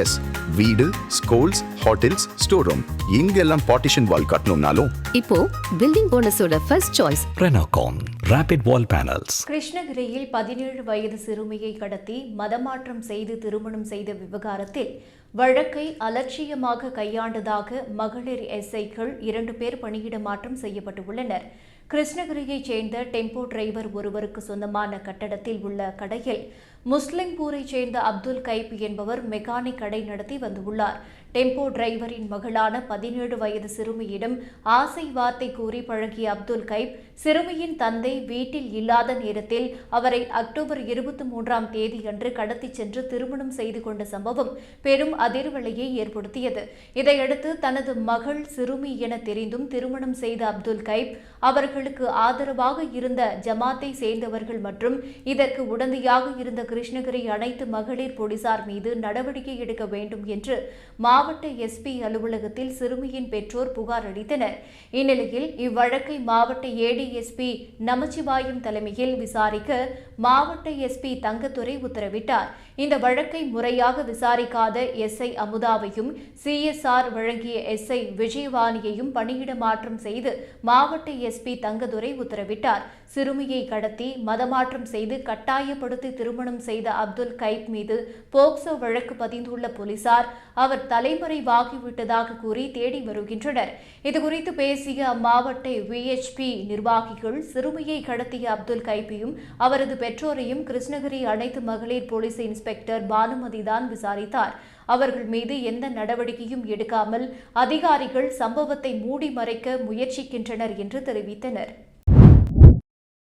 S வீடு schools hotels store room இங்கெல்லாம் partition wall கட்டணும்னாலும். இப்போ building போனஸோட first choice Renocon Rapid Wall Panels. கிருஷ்ணகிரியில் பதினேழு வயது சிறுமியை கடத்தி மதமாற்றம் செய்து திருமணம் செய்த விவகாரத்தில் வழக்கை அலட்சியமாக கையாண்டதாக மகளிர் எஸ்ஐக்கள் இரண்டு பேர் பணியிட மாற்றம் செய்யப்பட்டுள்ளனர். கிருஷ்ணகிரியைச் சேர்ந்த டெம்போ டிரைவர் ஒருவருக்கு சொந்தமான கட்டடத்தில் உள்ள கடையில் முஸ்லிம்பூரைச் சேர்ந்த அப்துல் கைப் என்பவர் மெக்கானிக் கடை நடத்தி வந்துள்ளார். டெம்போ டிரைவரின் மகளான பதினேழு வயது சிறுமியிடம் ஆசை வார்த்தை கூறி பழகிய அப்துல் கைப் சிறுமியின் தந்தை வீட்டில் இல்லாத நேரத்தில் அவரை அக்டோபர் இருபத்தி மூன்றாம் தேதியன்று கடத்திச் சென்று திருமணம் செய்து கொண்ட சம்பவம் பெரும் அதிர்வலையை ஏற்படுத்தியது. இதையடுத்து தனது மகள் சிறுமி என தெரிந்தும் திருமணம் செய்த அப்துல் கைப் அவர்களுக்கு ஆதரவாக இருந்த ஜமாத்தை சேர்ந்தவர்கள் மற்றும் இதற்கு உடந்தையாக இருந்த கிருஷ்ணகிரி அனைத்து மகளிர் போலீசார் மீது நடவடிக்கை எடுக்க வேண்டும் என்று மாவட்ட எஸ்பி அலுவலகத்தில் சிறுமியின் பெற்றோர் புகார் அளித்தனர். இந்நிலையில் இவ்வழக்கை மாவட்ட ஏடிஎஸ்பி நமச்சிவாயம் தலைமையில் விசாரிக்க மாவட்ட எஸ்பி தங்கத்துறை உத்தரவிட்டார். இந்த வழக்கை முறையாக விசாரிக்காத எஸ்ஐ அமுதாவையும் சிஎஸ்ஆர் வழங்கிய எஸ்ஐ விஜயவாணியையும் பணியிட மாற்றம் செய்து மாவட்ட எஸ்பி தங்கதுரை உத்தரவிட்டார். சிறுமியை கடத்தி மதமாற்றம் செய்து கட்டாயப்படுத்தி திருமணம் செய்த அப்துல் கைப் மீது போக்சோ வழக்கு பதிந்துள்ள போலீசார் அவர் தலை தலைமறைவாகிவிட்டதாக கூறி தேடி வருகின்றனர். இதுகுறித்து பேசிய அம்மாவட்ட விஎச்பி நிர்வாகிகள் சிறுமியை கடத்திய அப்துல் கைப்பையும் அவரது பெற்றோரையும் கிருஷ்ணகிரி அனைத்து மகளிர் போலீஸ் இன்ஸ்பெக்டர் பானுமதி தான் விசாரித்தார். அவர்கள் மீது எந்த நடவடிக்கையும் எடுக்காமல் அதிகாரிகள் சம்பவத்தை மூடி மறைக்க முயற்சிக்கின்றனர் என்று தெரிவித்தனர்.